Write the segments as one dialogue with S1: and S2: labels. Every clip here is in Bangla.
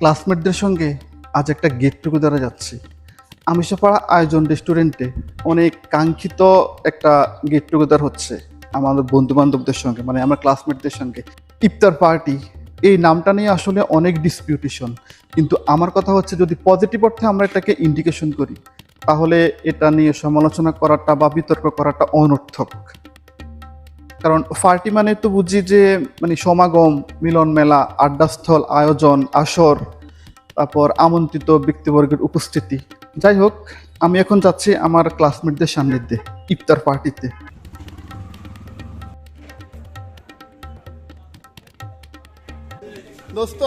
S1: ক্লাসমেটদের সঙ্গে আজ একটা গেট টুগেদারে যাচ্ছি। আমিষাপাড়া আয়োজন রেস্টুরেন্টে অনেক কাঙ্ক্ষিত একটা গেট টুগেদার হচ্ছে আমাদের বন্ধু বান্ধবদের সঙ্গে মানে আমার ক্লাসমেটদের সঙ্গে। ইফতার পার্টি এই নামটা নিয়ে আসলে অনেক ডিসপিউটেশন কিন্তু আমার কথা হচ্ছে যদি পজিটিভ অর্থে আমরা এটাকে ইন্ডিকেশন করি, তাহলে এটা নিয়ে সমালোচনা করাটা বা বিতর্ক করাটা অনর্থক। কারণ পার্টি মানে তো বুঝি যে মানে সমাগম মিলন মেলা আড্ডাস্থল আয়োজন আসর তারপর আমন্ত্রিত ব্যক্তিবর্গের উপস্থিতি। যাই হোক আমি এখন যাচ্ছি আমার ক্লাসমেটদের সান্নিধ্যে ইফতার পার্টিতে। দোস্ত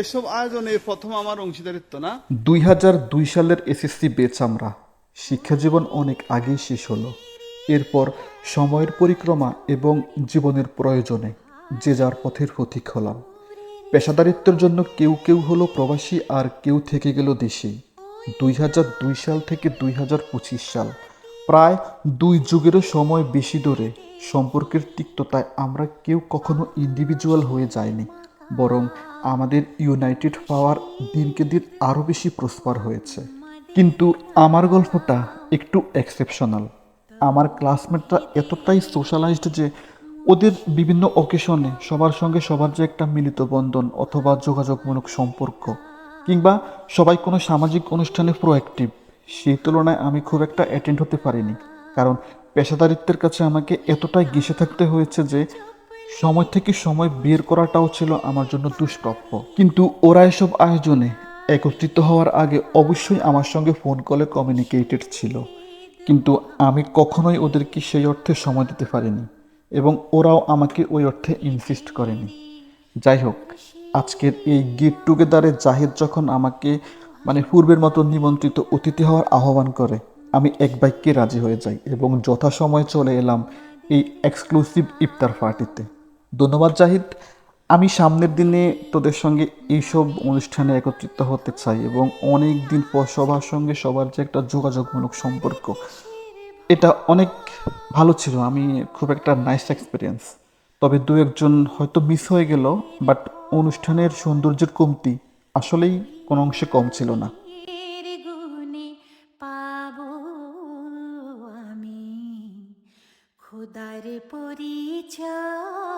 S1: এসব আয়োজনে প্রথম আমার অংশীদারিত্ব না? দুই হাজার দুই সালের এসএসসি বেচ আমরা। শিক্ষা জীবন অনেক আগেই শেষ হলো। এরপর সময়ের পরিক্রমা এবং জীবনের প্রয়োজনে যে যার পথের পথিক হলাম। পেশাদারিত্বের জন্য কেউ কেউ হলো প্রবাসী আর কেউ থেকে গেল দেশে। দুই হাজার দুই সাল থেকে দুই হাজার পঁচিশ সাল, প্রায় দুই যুগেরও সময় বেশি ধরে সম্পর্কের তিক্ততায় আমরা কেউ কখনো ইন্ডিভিজুয়াল হয়ে যায়নি বরং আমাদের ইউনাইটেড পাওয়ার দিনকে দিন আরও বেশি প্রস্পার হয়েছে। কিন্তু আমার গল্পটা একটু এক্সেপশনাল আমার ক্লাসমেটরা এতটাই সোশ্যালাইজড যে ওদের বিভিন্ন অকেশনে সবার সঙ্গে সবার যে একটা মিলিত বন্ধন অথবা যোগাযোগমূলক সম্পর্ক কিংবা সবাই কোনো সামাজিক অনুষ্ঠানে প্রোঅ্যাক্টিভ সেই তুলনায় আমি খুব একটা অ্যাটেন্ড হতে পারিনি। কারণ পেশাদারিত্বের কাছে আমাকে এতটাই গেসে থাকতে হয়েছে যে সময় থেকে সময় বের করাটাও ছিল আমার জন্য দুষ্প্রাপ্য। কিন্তু ওরা এসব আয়োজনে একত্রিত হওয়ার আগে অবশ্যই আমার সঙ্গে ফোন কলে কমিউনিকেটেড ছিল। কিন্তু আমি কখনোই ওদেরকে সেই অর্থে সময় দিতে পারিনি এবং ওরাও আমাকে ওই অর্থে ইনসিস্ট করেনি। যাই হোক, আজকের এই গেট টুগেদারে জাহিদ যখন আমাকে মানে পূর্বের মতো নিমন্ত্রিত অতিথি হওয়ার আহ্বান করে, আমি এক বাক্যে রাজি হয়ে যাই এবং যথাসময়ে চলে এলাম এই এক্সক্লুসিভ ইফতার পার্টিতে ধন্যবাদ জাহিদ। আমি সামনের দিনে তোদের সঙ্গে এইসব অনুষ্ঠানে একত্রিত হতে চাই এবং অনেক দিন পর সবার সঙ্গে সবার যে একটা যোগাযোগমূলক সম্পর্ক, এটা অনেক ভালো ছিল। আমি খুব একটা নাইস এক্সপিরিয়েন্স তবে দু একজন হয়তো মিস হয়ে গেল বাট অনুষ্ঠানের সৌন্দর্যের কমতি আসলেই কোনো অংশে কম ছিল না।
S2: পরিচয়